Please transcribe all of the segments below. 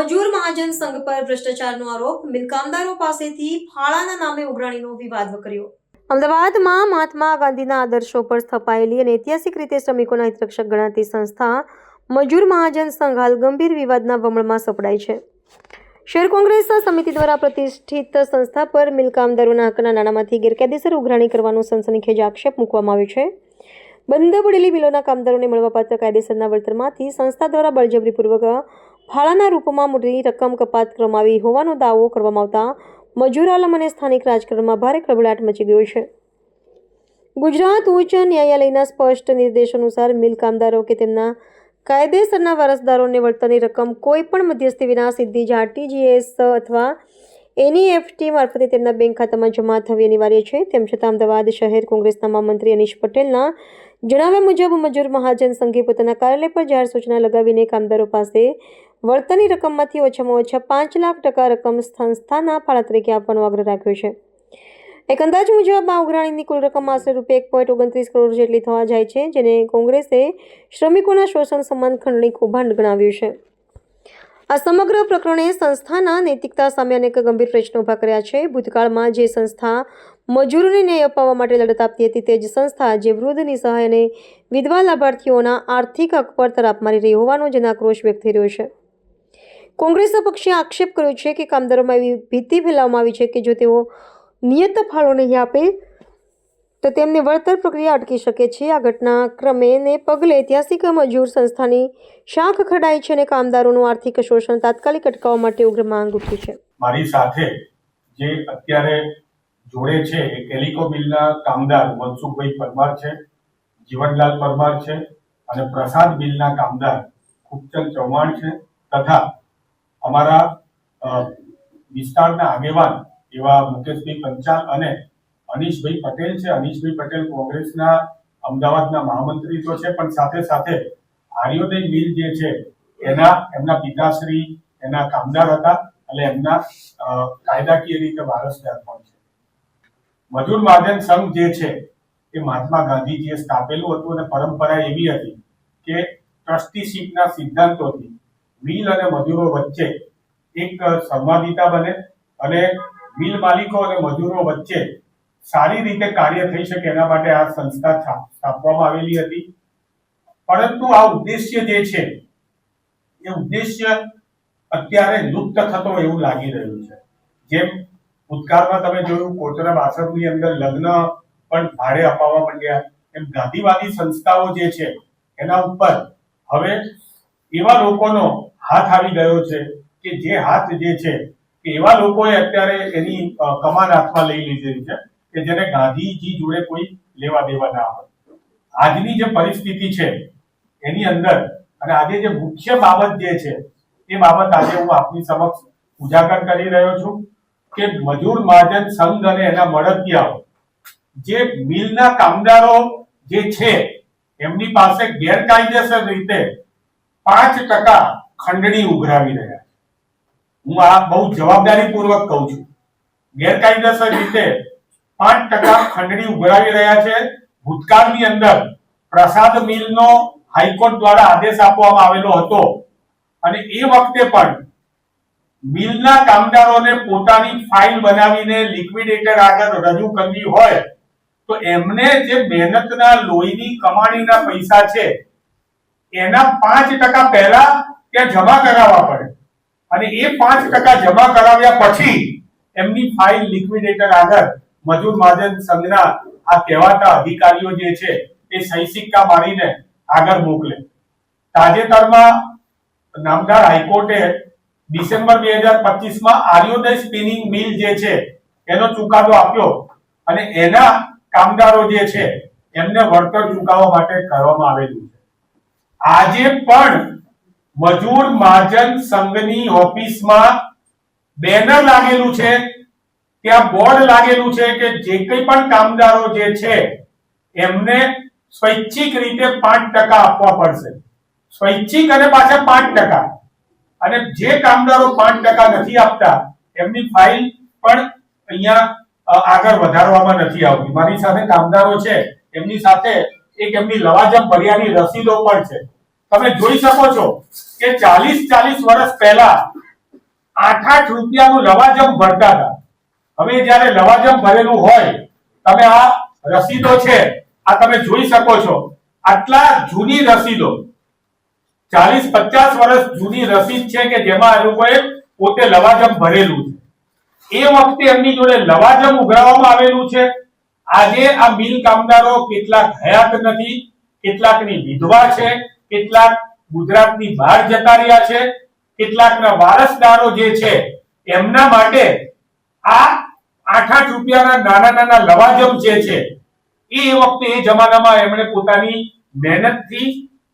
મજૂર મહાજન સંઘ પર ભ્રષ્ટાચારનો આરોપ મિલકામદારો પાસેથી ફાળાના નામે ઉઘરાણીનો વિવાદ વકર્યો. અમદાવાદમાં મહાત્મા ગાંધીના આદર્શો પર સ્થપાયેલી અને ઐતિહાસિક રીતે શ્રમિકોના હિતરક્ષક ગણાતી સંસ્થા મજૂર મહાજન સંઘ હાલ ગંભીર વિવાદના વમળમાં સપડાય છે. શહેર કોંગ્રેસ સમિતિ દ્વારા પ્રતિષ્ઠિત સંસ્થા પર મિલકામદારોના હકના નાણામાંથી ગેરકાયદેસર ઉઘરાણી કરવાનો સનસનીખેજ આક્ષેપ મૂકવામાં આવ્યો છે. બંધ પડેલી બિલોના કામદારોને મળવાપાત્ર કાયદેસરના વળતરમાંથી સંસ્થા દ્વારા બળજબરીપૂર્વક ફાળાના રૂપમાં મોટી રકમ કપાત કરવામાં આવી હોવાનો દાવો કરવામાં આવતા મજૂર આલમ અને સ્થાનિક રાજકારણમાં ભારે ખળભળાટ મચી ગયો છે. ગુજરાત ઉચ્ચ ન્યાયાલયના સ્પષ્ટ નિર્દેશ અનુસાર મિલ કામદારો કે તેમના કાયદેસરના વારસદારોને વળતરની રકમ કોઈ પણ મધ્યસ્થી વિના સીધી જ આરટીજીએસ અથવા એનઈએફટી મારફતે તેમના બેંક ખાતામાં જમા થવી અનિવાર્ય છે. તેમ છતાં અમદાવાદ શહેર કોંગ્રેસના મહામંત્રી અનિશ પટેલના જણાવ્યા મુજબ મજૂર મહાજન સંઘે પોતાના કાર્યાલય પર જાહેર સૂચના લગાવીને કામદારો પાસે વળતરની રકમમાંથી ઓછામાં ઓછા પાંચ લાખ ટકા રકમ સંસ્થાના ફાળા તરીકે આપવાનો આગ્રહ રાખ્યો છે. એક અંદાજ મુજબ આ ઉઘરાણીની કુલ રકમ આશરે રૂપિયા એક પોઈન્ટ ઓગણત્રીસ કરોડ જેટલી થવા જાય છે, જેને કોંગ્રેસે શ્રમિકોના શોષણ સમાન ખંડણી કૌભાંડ ગણાવ્યું છે. આ સમગ્ર પ્રકરણે સંસ્થાના નૈતિકતા સામે અનેક ગંભીર પ્રશ્નો ઊભા કર્યા છે. ભૂતકાળમાં જે સંસ્થા મજૂરોને ન્યાય અપાવવા માટે લડત આપતી હતી, તે જ સંસ્થા જે વૃદ્ધની સહાય અને વિધવા લાભાર્થીઓના આર્થિક હક પર તરાપ મારી રહી હોવાનો જેનો આક્રોશ વ્યક્ત થઈ રહ્યો છે. કોંગ્રેસના પક્ષે આક્ષેપ કર્યો છે કે કામદારોમાં એવી ભીતિ ફેલાવવામાં આવી છે કે જો તેઓ નિયત ફાળો નહીં આપે, તો તેમની વળતર પ્રક્રિયા અટકી શકે છે. આ ઘટના ક્રમેને પગલે ઐતિહાસિક મજૂર સંસ્થાની શાખ ખડાઈ છે અને કામદારોનું આર્થિક શોષણ તાત્કાલિક અટકાવવા માટે ઉગ્ર માંગ ઉઠી છે. મારી સાથે જે અત્યારે જોડે છે એ કેલિકો બિલના કામદાર મનસુખભાઈ પરમાર છે, જીવનલાલ પરમાર છે અને પ્રસાદ બિલના કામદાર ખૂબચંદ ચૌહાણ છે તથા અમારા વિસ્તારના આગેવાન એવા મુકેશભાઈ પંચાલ અને અનિશભાઈ પટેલ છે. અનિશભાઈ પટેલ કોંગ્રેસના, અમદાવાદના મહામંત્રી તો છે. પણ સાથે સાથે આર્યોદય મિલ જે છે, એના, એમના પિતાશ્રી, એના કામદાર હતા એટલે એમના કાયદાકીય રીતે વારસદાર પણ છે. મજૂર મહાજન સંઘ જે છે, એ મહાત્મા ગાંધીજીએ સ્થાપેલું હતું અને પરંપરા એવી હતી કે ટ્રસ્ટીશીપના સિદ્ધાંતોથી મિલ અને મજૂરો વચ્ચે એક સંવાદિતા બને અને મિલ માલિકો અને મજૂરો વચ્ચે સારી રીતે કાર્ય થઈ શકે એના માટે આ સંસ્થા સ્થાપવામાં આવેલી હતી. પરંતુ આ ઉદ્દેશ્ય જે છે, એ ઉદ્દેશ્ય અત્યારે લુપ્ત થતો એવું લાગી રહ્યું છે. જેમ ભૂતકાળમાં તમે જોયું કોચરબ આશ્રમની અંદર લગ્ન પણ ભારે અપાવવા માંડ્યા. એમ ગાંધીવાદી સંસ્થાઓ જે છે, એના ઉપર હવે એવા લોકોનો હાથ આવી ગયો છે કે જે હાથ જે છે એવા લોકોએ અત્યારે એની કમાન હાથમાં લઈ લીધેલી છે કે જેને ગાંધીજી જોડે કોઈ લેવા દેવા ના હોય. આજની જે પરિસ્થિતિ છે એની અંદર અને આજે જે મુખ્ય બાબત જે છે એ બાબત આજે હું આપની સમક્ષ ઉજાગર કરી રહ્યો છું કે મજૂર મહાજન સંઘ અને એના મળતિયાઓ જે મિલના કામદારો જે છે એમની પાસે ગેરકાયદેસર રીતે પાંચ ટકા ખંડણી ઉઘરાવી રહ્યા હું આ બહુ જવાબદારીપૂર્વક કહું છું. ગેરકાયદેસર રીતે પાંચ ટકા ખંડણી ઉઘરાવી રહ્યા છે. ભૂતકાળની અંદર પ્રસાદ મિલનો હાઈકોર્ટ દ્વારા આદેશ આપવામાં આવેલો હતો અને એ વખતે પણ મિલના કામદારોને પોતાની ફાઇલ બનાવીને લિક્વિડેટર આગળ રજૂ કરવી હોય તો એમને જે મહેનતના લોહીની કમાણીના પૈસા છે, એના પાંચ ટકા પહેલા ત્યાં જમા કરાવવા પડે. અને એ પાંચ ટકા જમા કરાવ્યા પછી એમની ફાઇલ લિક્વિડેટર આગળ મજૂર મહાજન સંઘના આ કહેવાતા અધિકારીઓ જે છે એ સહી સિક્કા મારીને આગળ મોકલે. તાજેતરમાં નામદાર હાઈકોર્ટે ડિસેમ્બર બે હજાર પચીસમાં આર્યોદય સ્પિનિંગ મિલ જે છે એનો ચુકાદો આપ્યો અને એના કામદારો જે છે એમને વળતર ચૂકવવા માટે કહેવામાં આવેલું છે. આજે પણ મજૂર મહાજન સંઘની ઓફિસમાં બેનર લાગેલું છે, ત્યાં બોર્ડ લાગેલું છે કે જે કંઈ પણ કામદારો જે છે, એમને સ્વૈચ્છિક રીતે પાંચ ટકા આપવા પડશે. સ્વૈચ્છિક અને પાછા પાંચ ટકા. અને જે કામદારો પાંચ ટકા નથી આપતા, એમની ફાઇલ પણ અહીંયા આગળ વધારવામાં નથી આવતી. મારી સાથે કામદારો છે, એમની સાથે એક એમની લવાજમ ભર્યાની રસીદો પણ છે. તમે જોઈ શકો છો કે ચાલીસ ચાલીસ વર્ષ પહેલા આઠ આઠ રૂપિયાનું લવાજમ ભરતા હતા. હવે જ્યારે લવાજમ ભરેલું હોય, તમે આ રસીદો છે, આ તમે જોઈ શકો છો. આટલા જૂની રસીદો, ચાલીસ પચાસ વર્ષ જૂની રસીદ છે કે જેમાં એ લોકોએ પોતે લવાજમ ભરેલું છે. એ વખતે એમની જોડે લવાજમ ઉઘરાવવામાં આવેલું છે. આજે આ મિલ કામદારો કેટલાક હયાત નથી, કેટલાકની વિધવા છે કેટલાક ગુજરાતની બહાર જતા રહ્યા છે, કેટલાકના વારસદારો જે છે, એમના માટે આ આઠ આઠ રૂપિયાના નાના નાના લવાજમ જે છે, એ વખતે એ જમાનામાં એમણે પોતાની મહેનતથી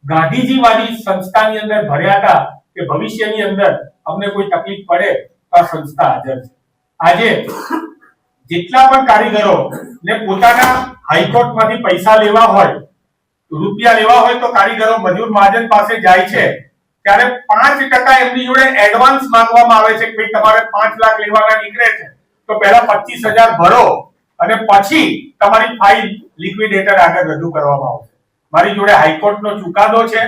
ગાંધીજી વાળી સંસ્થાની અંદર ભર્યા હતા કે ભવિષ્યની અંદર અમને કોઈ તકલીફ પડે તો આ સંસ્થા હાજર છે. આજે જેટલા પણ કારીગરો ને પોતાના હાઈકોર્ટમાંથી પૈસા લેવા હોય રૂપિયા લેવા હોય તો કારીગરો મજૂર મહાજન પાસે જાય છે. ત્યારે પાંચ ટકા એમની જોડે એડવાન્સ માંગવામાં આવે છે કે ભાઈ તમારે પાંચ લાખ લેવાના નીકળે છે. તો પહેલા પચીસ હજાર ભરો અને પછી તમારી ફાઇલ લિક્વિડેટર આગળ રજૂ કરવામાં આવશે. મારી જોડે હાઈકોર્ટનો ચુકાદો છે.